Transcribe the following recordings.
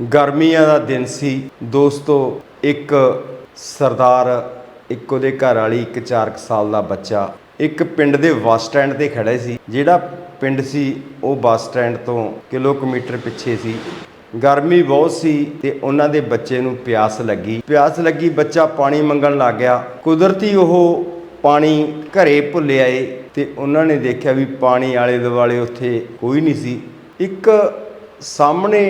ਗਰਮੀਆਂ ਦਾ ਦਿਨ ਸੀ। ਦੋਸਤੋ, ਇੱਕ ਸਰਦਾਰ, ਇੱਕ ਉਹਦੇ ਘਰ ਵਾਲੀ ਇੱਕ 4 ਸਾਲ ਦਾ ਬੱਚਾ, ਇੱਕ ਪਿੰਡ ਦੇ ਬੱਸ ਸਟੈਂਡ ਤੇ ਖੜੇ ਸੀ। ਜਿਹੜਾ ਪਿੰਡ ਸੀ, ਉਹ ਬੱਸ ਸਟੈਂਡ ਤੋਂ ਕਿਲੋਮੀਟਰ ਪਿੱਛੇ ਸੀ। ਗਰਮੀ ਬਹੁਤ ਸੀ ਤੇ ਉਹਨਾਂ ਦੇ ਬੱਚੇ ਨੂੰ ਪਿਆਸ ਲੱਗੀ। ਪਿਆਸ ਲੱਗੀ, ਬੱਚਾ ਪਾਣੀ ਮੰਗਣ ਲੱਗ ਗਿਆ। ਕੁਦਰਤੀ ਉਹ ਪਾਣੀ ਘਰੇ ਭੁੱਲ ਆਏ ਤੇ ਉਹਨਾਂ ਨੇ ਦੇਖਿਆ ਵੀ ਪਾਣੀ ਆਲੇ ਦੁਆਲੇ ਉੱਥੇ ਕੋਈ ਨਹੀਂ ਸੀ। ਇੱਕ ਸਾਹਮਣੇ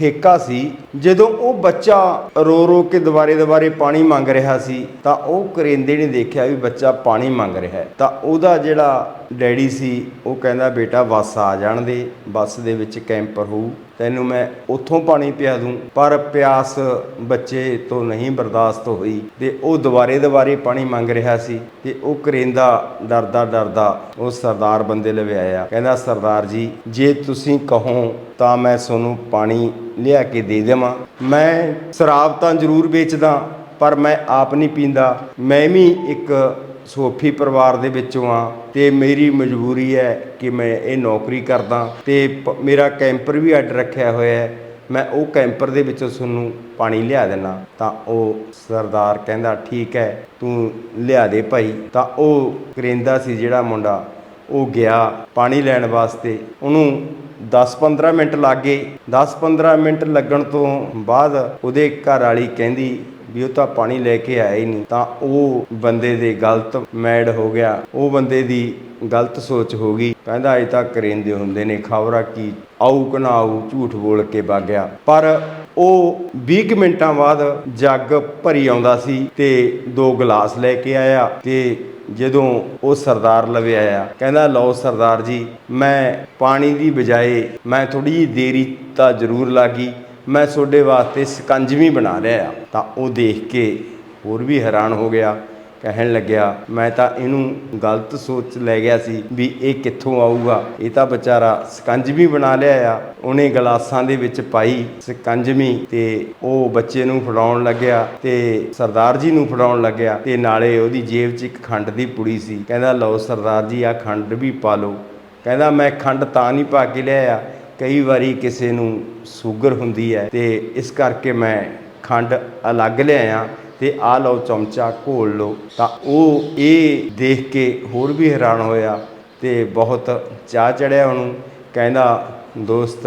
ਠੇਕਾ ਸੀ। ਜਦੋਂ ਉਹ ਬੱਚਾ ਰੋ ਰੋ ਕੇ ਦੁਬਾਰੇ ਦੁਬਾਰੇ ਪਾਣੀ ਮੰਗ ਰਿਹਾ ਸੀ, ਤਾਂ ਉਹ ਕਰਿੰਦੇ ਨੇ ਦੇਖਿਆ ਵੀ ਬੱਚਾ ਪਾਣੀ ਮੰਗ ਰਿਹਾ ਤਾਂ ਉਹਦਾ ਜਿਹੜਾ ਡੈਡੀ ਸੀ, ਉਹ ਕਹਿੰਦਾ, ਬੇਟਾ, ਬੱਸ ਆ ਜਾਣ ਦੇ, ਬੱਸ ਦੇ ਵਿੱਚ ਕੈਂਪਰ ਹੋਊ। ਤੈਨੂੰ ਮੈਂ ਉੱਥੋਂ ਪਾਣੀ ਪਿਆ ਦੂੰ। ਪਰ ਪਿਆਸ ਬੱਚੇ ਤੋਂ ਨਹੀਂ ਬਰਦਾਸ਼ਤ ਹੋਈ ਤੇ ਉਹ ਦੁਬਾਰੇ ਦੁਬਾਰੇ ਪਾਣੀ ਮੰਗ ਰਿਹਾ ਸੀ ਤੇ ਉਹ ਕਰਿੰਦਾ, ਡਰਦਾ ਡਰਦਾ ਉਹ ਸਰਦਾਰ ਬੰਦੇ ਲਵੇ ਆਇਆ। ਕਹਿੰਦਾ, ਸਰਦਾਰ ਜੀ, ਜੇ ਤੁਸੀਂ ਕਹੋ ਤਾਂ ਮੈਂ ਤੁਹਾਨੂੰ ਪਾਣੀ ਲਿਆ ਕੇ ਦੇ ਦੇਵਾਂ। ਮੈਂ ਸ਼ਰਾਬ ਤਾਂ ਜ਼ਰੂਰ ਵੇਚਦਾ, ਪਰ ਮੈਂ ਆਪ ਨਹੀਂ ਪੀਂਦਾ। ਮੈਂ ਵੀ ਇੱਕ ਸੋਫੀ ਪਰਿਵਾਰ ਦੇ ਵਿੱਚੋਂ ਆ ਤੇ ਮੇਰੀ ਮਜਬੂਰੀ ਹੈ ਕਿ ਮੈਂ ਇਹ ਨੌਕਰੀ ਕਰਦਾ ਤੇ ਪ- ਮੇਰਾ ਕੈਂਪਰ ਵੀ ਅੱਡ ਰੱਖਿਆ ਹੋਇਆ ਹੈ। ਮੈਂ ਉਹ ਕੈਂਪਰ ਦੇ ਵਿੱਚੋਂ ਤੁਹਾਨੂੰ ਪਾਣੀ ਲਿਆ ਦੇਣਾ ਤਾਂ ਉਹ ਸਰਦਾਰ ਕਹਿੰਦਾ, ਠੀਕ ਹੈ, ਤੂੰ ਲਿਆ ਦੇ ਭਾਈ। ਤਾਂ ਉਹ ਕਰਿੰਦਾ ਸੀ ਜਿਹੜਾ ਮੁੰਡਾ, ਉਹ ਗਿਆ ਪਾਣੀ ਲੈਣ ਵਾਸਤੇ। ਉਹਨੂੰ 10-15 ਮਿੰਟ ਲੱਗੇ 10-15 ਮਿੰਟ ਲੱਗਣ ਤੋਂ ਬਾਅਦ ਉਹਦੇ ਘਰ ਵਾਲੀ ਕਹਿੰਦੀ ਵੀ ਉਹ ਤਾਂ ਪਾਣੀ ਲੈ ਕੇ ਆਇਆ ਹੀ ਨਹੀਂ। ਤਾਂ ਉਹ ਬੰਦੇ ਦੇ ਗਲਤ ਮੈਡ ਹੋ ਗਿਆ। ਉਹ ਬੰਦੇ ਦੀ ਗਲਤ ਸੋਚ ਹੋ ਗਈ। ਕਹਿੰਦਾ ਅਜੇ ਤਾਂ ਕਰਿੰਦੇ ਹੁੰਦੇ ਨੇ। ਖਬਰਾਂ ਕੀ ਆਊ ਕਿ ਨਾ ਆਊ, ਝੂਠ ਬੋਲ ਕੇ ਵਗ ਗਿਆ। ਪਰ ਉਹ 20 ਕੁ ਮਿੰਟਾਂ ਬਾਅਦ ਜੱਗ ਭਰੀ ਆਉਂਦਾ ਸੀ ਤੇ ਦੋ ਗਲਾਸ ਲੈ ਕੇ ਆਇਆ ਤੇ ਜਦੋਂ ਉਹ ਸਰਦਾਰ ਲਵੇ ਆਇਆ, ਕਹਿੰਦਾ, ਲਓ ਸਰਦਾਰ ਜੀ, ਮੈਂ ਪਾਣੀ ਦੀ ਬਜਾਏ ਮੈਂ ਥੋੜੀ ਜਿਹੀ ਦੇਰੀ ਤਾਂ ਜ਼ਰੂਰ ਲੱਗੀ। ਮੈਂ ਤੁਹਾਡੇ ਵਾਸਤੇ ਸਕੰਜਵੀ ਬਣਾ ਲਿਆ ਆ ਤਾਂ ਉਹ ਦੇਖ ਕੇ ਹੋਰ ਵੀ ਹੈਰਾਨ ਹੋ ਗਿਆ, ਕਹਿਣ ਲੱਗਿਆ, ਮੈਂ ਤਾਂ ਇਹਨੂੰ ਗਲਤ ਸੋਚ ਲੈ ਗਿਆ ਸੀ ਵੀ ਇਹ ਕਿੱਥੋਂ ਆਊਗਾ। ਇਹ ਤਾਂ ਵਿਚਾਰਾ ਸਕੰਜਵੀ ਬਣਾ ਲਿਆ ਆ। ਉਹਨੇ ਗਲਾਸਾਂ ਦੇ ਵਿੱਚ ਪਾਈ ਸਕੰਜਵੀ ਤੇ ਉਹ ਬੱਚੇ ਨੂੰ ਫੜਾਉਣ ਲੱਗਿਆ ਤੇ ਸਰਦਾਰ ਜੀ ਨੂੰ ਫੜਾਉਣ ਲੱਗਿਆ ਤੇ ਨਾਲੇ ਉਹਦੀ ਜੇਬ 'ਚ ਇੱਕ ਖੰਡ ਦੀ ਪੁੜੀ ਸੀ। ਕਹਿੰਦਾ, ਲਓ ਸਰਦਾਰ ਜੀ ਆ ਖੰਡ ਵੀ ਪਾ ਲਓ। ਕਹਿੰਦਾ, ਮੈਂ ਖੰਡ ਤਾਂ ਨਹੀਂ ਪਾ ਕੇ ਲਿਆਇਆ ਕਈ ਵਾਰੀ ਕਿਸੇ ਨੂੰ ਸ਼ੂਗਰ ਹੁੰਦੀ ਹੈ ਤੇ ਇਸ ਕਰਕੇ ਮੈਂ ਖੰਡ ਅਲੱਗ ਲਿਆਇਆ ਤੇ ਆ ਲਓ ਚਮਚਾ ਘੋਲ ਲਓ। ਤਾਂ ਉਹ ਇਹ ਦੇਖ ਕੇ ਹੋਰ ਵੀ ਹੈਰਾਨ ਹੋਇਆ ਤੇ ਬਹੁਤ ਚਾਹ ਚੜਿਆ ਉਹਨੂੰ। ਕਹਿੰਦਾ, ਦੋਸਤ,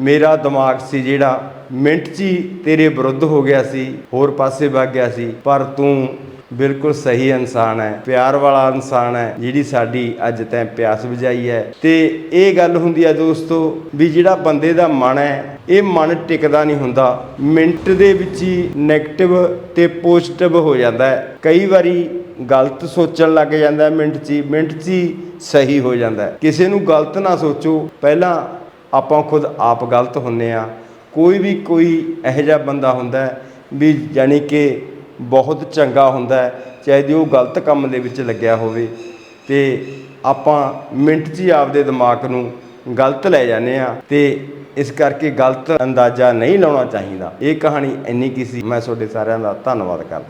ਮੇਰਾ ਦਿਮਾਗ ਸੀ ਜਿਹੜਾ ਮਿੰਟ 'ਚ ਹੀ ਤੇਰੇ ਵਿਰੁੱਧ ਹੋ ਗਿਆ ਸੀ, ਹੋਰ ਪਾਸੇ ਵਗ ਗਿਆ ਸੀ, ਪਰ ਤੂੰ ਬਿਲਕੁਲ ਸਹੀ ਇਨਸਾਨ ਹੈ, ਪਿਆਰ ਵਾਲਾ ਇਨਸਾਨ ਹੈ, ਜਿਹੜੀ ਸਾਡੀ ਅੱਜ ਤੈਂ ਪਿਆਸ ਬੁਝਾਈ ਹੈ। ਤੇ ਇਹ ਗੱਲ ਹੁੰਦੀ ਹੈ ਦੋਸਤੋ ਵੀ ਜਿਹੜਾ ਬੰਦੇ ਦਾ ਮਨ ਹੈ, ਇਹ ਮਨ ਟਿਕਦਾ ਨਹੀਂ ਹੁੰਦਾ। ਮਿੰਟ ਦੇ ਵਿੱਚ ਹੀ 네ਗੇਟਿਵ ਤੇ ਪੋਜ਼ਿਟਿਵ ਹੋ ਜਾਂਦਾ ਹੈ। ਕਈ ਵਾਰੀ ਗਲਤ ਸੋਚਣ ਲੱਗ ਜਾਂਦਾ ਮਿੰਟ 'ਚ ਹੀ, ਮਿੰਟ 'ਚ ਹੀ ਸਹੀ ਹੋ ਜਾਂਦਾ ਕਿਸੇ ਨੂੰ ਗਲਤ ਨਾ ਸੋਚੋ। ਪਹਿਲਾਂ ਆਪਾਂ ਖੁਦ ਆਪ ਗਲਤ ਹੁੰਨੇ ਆ। ਕੋਈ ਵੀ ਕੋਈ ਇਹੋ ਜਿਹਾ ਬੰਦਾ ਹੁੰਦਾ ਵੀ ਯਾਨੀ ਕਿ ਬਹੁਤ ਚੰਗਾ ਹੁੰਦਾ ਹੈ, ਚਾਹੇ ਦੀ ਉਹ ਗਲਤ ਕੰਮ ਦੇ ਵਿੱਚ ਲੱਗਿਆ ਹੋਵੇ। ਤੇ ਆਪਾਂ ਮਿੰਟ 'ਚ ਹੀ ਆਪਦੇ ਦਿਮਾਗ ਨੂੰ ਗਲਤ ਲੈ ਜਾਂਦੇ ਆ ਤੇ ਇਸ ਕਰਕੇ ਗਲਤ ਅੰਦਾਜ਼ਾ ਨਹੀਂ ਲਾਉਣਾ ਚਾਹੀਦਾ। ਇਹ ਕਹਾਣੀ ਇੰਨੀ ਕੀ ਸੀ। ਮੈਂ ਤੁਹਾਡੇ ਸਾਰਿਆਂ ਦਾ ਧੰਨਵਾਦ ਕਰਦਾ।